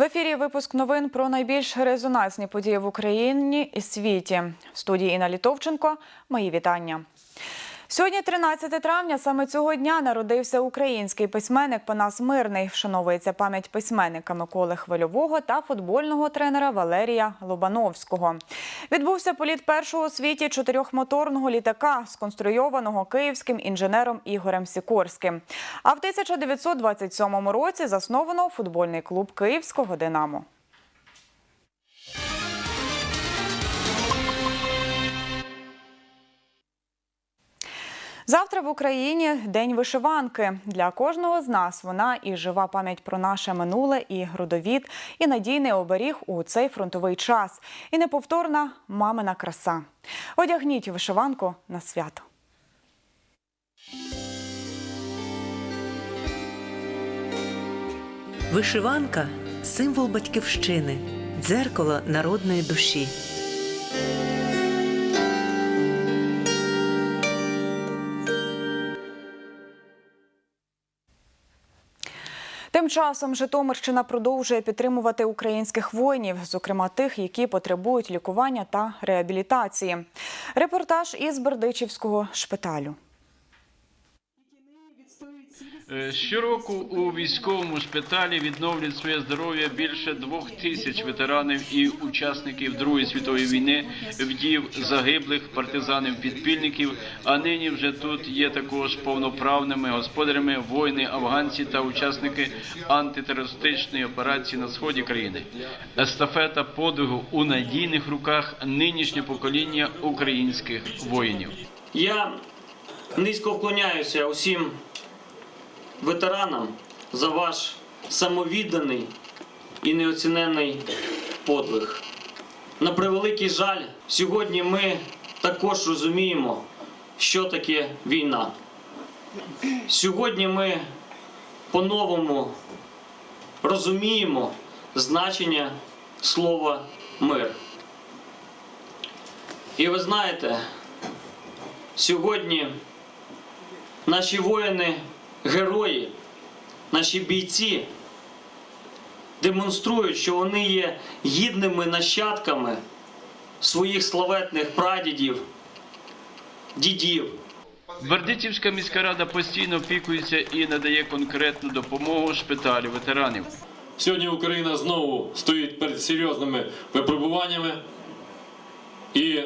В ефірі випуск новин про найбільш резонансні події в Україні і світі. В студії Інна Літовченко. Мої вітання. Сьогодні, 13 травня, саме цього дня народився український письменник Панас Мирний. Вшановується пам'ять письменника Миколи Хвильового та футбольного тренера Валерія Лобановського. Відбувся політ першого у світі чотирьохмоторного літака, сконструйованого київським інженером Ігорем Сікорським. А в 1927 році засновано футбольний клуб Київського Динамо. Завтра в Україні день вишиванки. Для кожного з нас вона і жива пам'ять про наше минуле, і родовід, і надійний оберіг у цей фронтовий час, і неповторна мамина краса. Одягніть вишиванку на свято. Вишиванка символ батьківщини, дзеркало народної душі. Тим часом Житомирщина продовжує підтримувати українських воїнів, зокрема тих, які потребують лікування та реабілітації. Репортаж із Бердичівського шпиталю. Е, Щороку у військовому шпиталі відновлюють своє здоров'я більше двох тисяч ветеранів і учасників Другої світової війни, вдів загиблих партизанів-підпільників. А нині вже тут є також повноправними господарями воїни, афганці та учасники антитерористичної операції на сході країни. Естафета подвигу у надійних руках нинішнє покоління українських воїнів. Я низько вклоняюся усім ветеранам за ваш самовідданий і неоціненний подвиг. На превеликий жаль, сьогодні ми також розуміємо, що таке війна. Сьогодні ми по-новому розуміємо значення слова мир. І ви знаєте, Сьогодні наші воїни, герої, наші бійці демонструють, що вони є гідними нащадками своїх славетних прадідів, дідів. Бердичівська міська рада постійно опікується і надає конкретну допомогу шпиталю ветеранів. Сьогодні Україна знову стоїть перед серйозними випробуваннями, і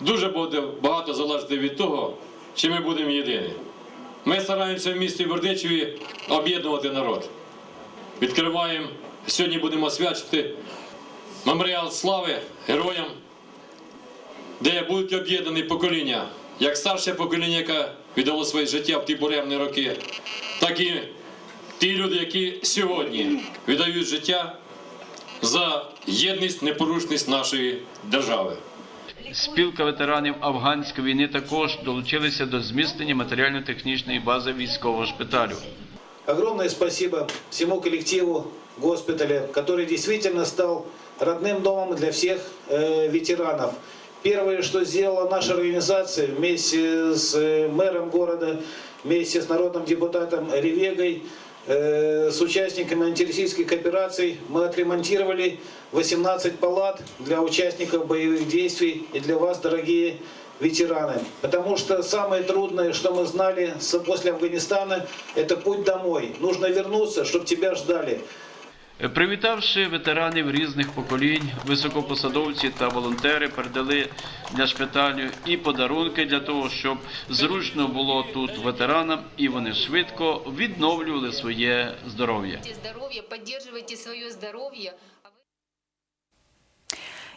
дуже буде багато залежати від того, чи ми будемо єдині. Ми стараємося в місті Бердичеві об'єднувати народ. Відкриваємо, сьогодні будемо освячити меморіал слави героям, де будуть об'єднані покоління, як старше покоління, яке віддало своє життя в ті буремні роки, так і ті люди, які сьогодні віддають життя за єдність, непорушність нашої держави. Спілка ветеранів афганської війни також долучилися до зміцнення матеріально-технічної бази військового шпиталю. Огромное спасибо всему коллективу госпиталя, который действительно стал родным домом для всех э, ветеранов. Первое, что сделала наша организация вместе с э, мэром города, вместе с народным депутатом Ревегой, э, с участниками антироссийских операций, мы отремонтировали 18 палат для участников боевых действий и для вас, дорогие ветераны. Потому что самое трудное, что мы знали с- после Афганистана, это путь домой. Нужно вернуться, чтобы тебя ждали. Привітавши ветеранів різних поколінь, високопосадовці та волонтери передали для шпиталю і подарунки для того, щоб зручно було тут ветеранам, і вони швидко відновлювали своє здоров'я. Здоров'я поддерживайте своє здоров'я.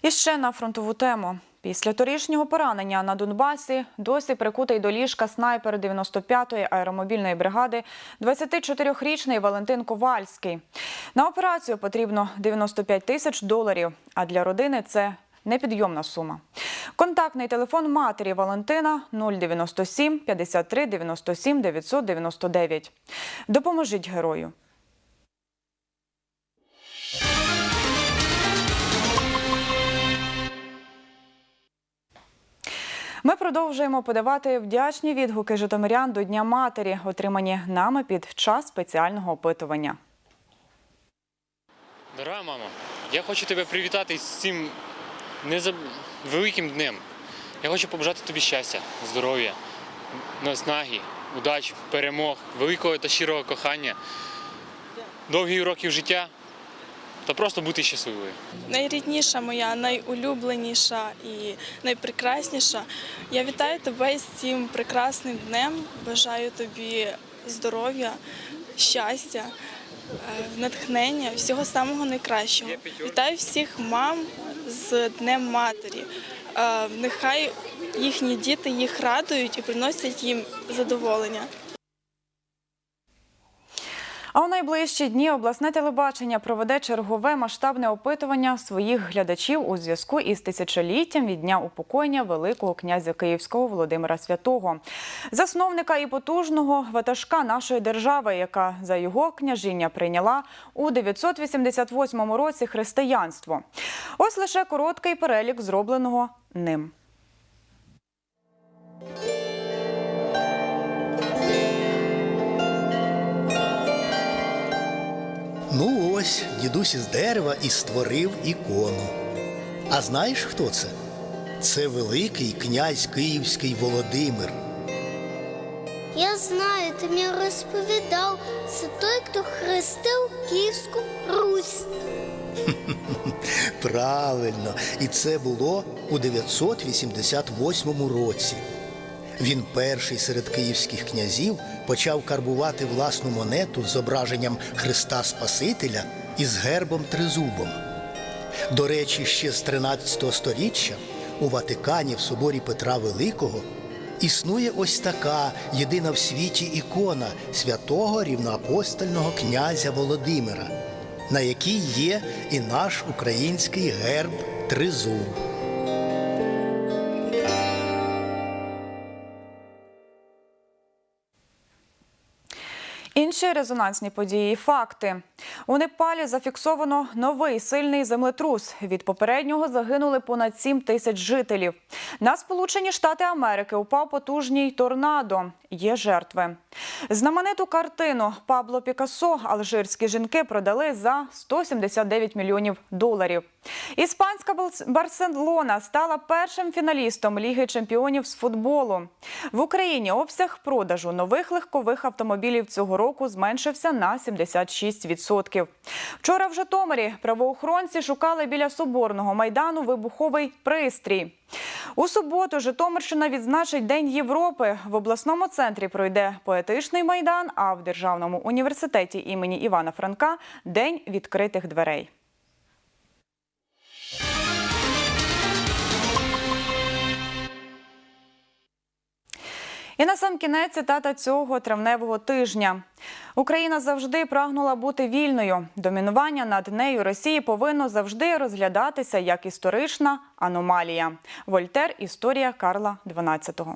І ще на фронтову тему. Після торішнього поранення на Донбасі досі прикутий до ліжка снайпер 95-ї аеромобільної бригади 24-річний Валентин Ковальський. На операцію потрібно 95 тисяч доларів, а для родини це непідйомна сума. Контактний телефон матері Валентина 097 53 97 999. Допоможіть герою. Ми продовжуємо подавати вдячні відгуки житомирян до Дня матері, отримані нами під час спеціального опитування. Дорога мамо, я хочу тебе привітати з цим незаб... великим днем. Я хочу побажати тобі щастя, здоров'я, наснаги, удачі, перемог, великого та щирого кохання, довгих років життя та просто бути щасливою. найрідніша моя, найулюбленіша і найпрекрасніша. Я вітаю тебе з цим прекрасним днем. Бажаю тобі здоров'я, щастя, е, натхнення, всього самого найкращого. Вітаю всіх мам з Днем Матері. Е, Нехай їхні діти їх радують і приносять їм задоволення. А у найближчі дні обласне телебачення проведе чергове масштабне опитування своїх глядачів у зв'язку із тисячоліттям від дня упокоєння Великого князя Київського Володимира Святого, засновника і потужного ватажка нашої держави, яка за його княжіння прийняла у 988 році християнство. Ось лише короткий перелік зробленого ним. Ну ось, дідусь із дерева і створив ікону. А знаєш, хто це? Це великий князь Київський Володимир. Я знаю, ти мені розповідав, це той, хто хрестив Київську Русь. Правильно, і це було у 988 році. Він перший серед київських князів почав карбувати власну монету з зображенням Христа Спасителя із гербом тризубом. До речі, ще з 13 століття у Ватикані в соборі Петра Великого існує ось така єдина в світі ікона святого рівноапостольного князя Володимира, на якій є і наш український герб тризуб. Інші резонансні події і факти. У Непалі зафіксовано новий сильний землетрус. Від попереднього загинули понад 7 тисяч жителів. На Сполучені Штати Америки упав потужний торнадо. Є жертви. Знамениту картину Пабло Пікассо алжирські жінки продали за 179 мільйонів доларів. Іспанська Барс- Барселона стала першим фіналістом Ліги чемпіонів з футболу. В Україні обсяг продажу нових легкових автомобілів цього зменшився на 76%. Вчора в Житомирі правоохоронці шукали біля Соборного майдану вибуховий пристрій. У суботу Житомирщина відзначить День Європи. В обласному центрі пройде поетичний майдан, а в Державному університеті імені Івана Франка День відкритих дверей. І на сам кінець цитата цього травневого тижня. Україна завжди прагнула бути вільною. Домінування над нею Росії повинно завжди розглядатися як історична аномалія. Вольтер Історія Карла XII.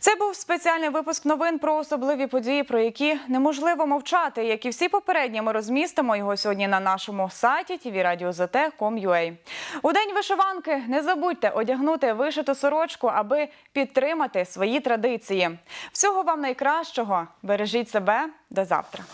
Це був спеціальний випуск новин про особливі події, про які неможливо мовчати. Як і всі попередні, ми розмістимо його сьогодні на нашому сайті tvradio.zt.com.ua. У день вишиванки не забудьте одягнути вишиту сорочку, аби підтримати свої традиції. Всього вам найкращого. Бережіть себе. До завтра.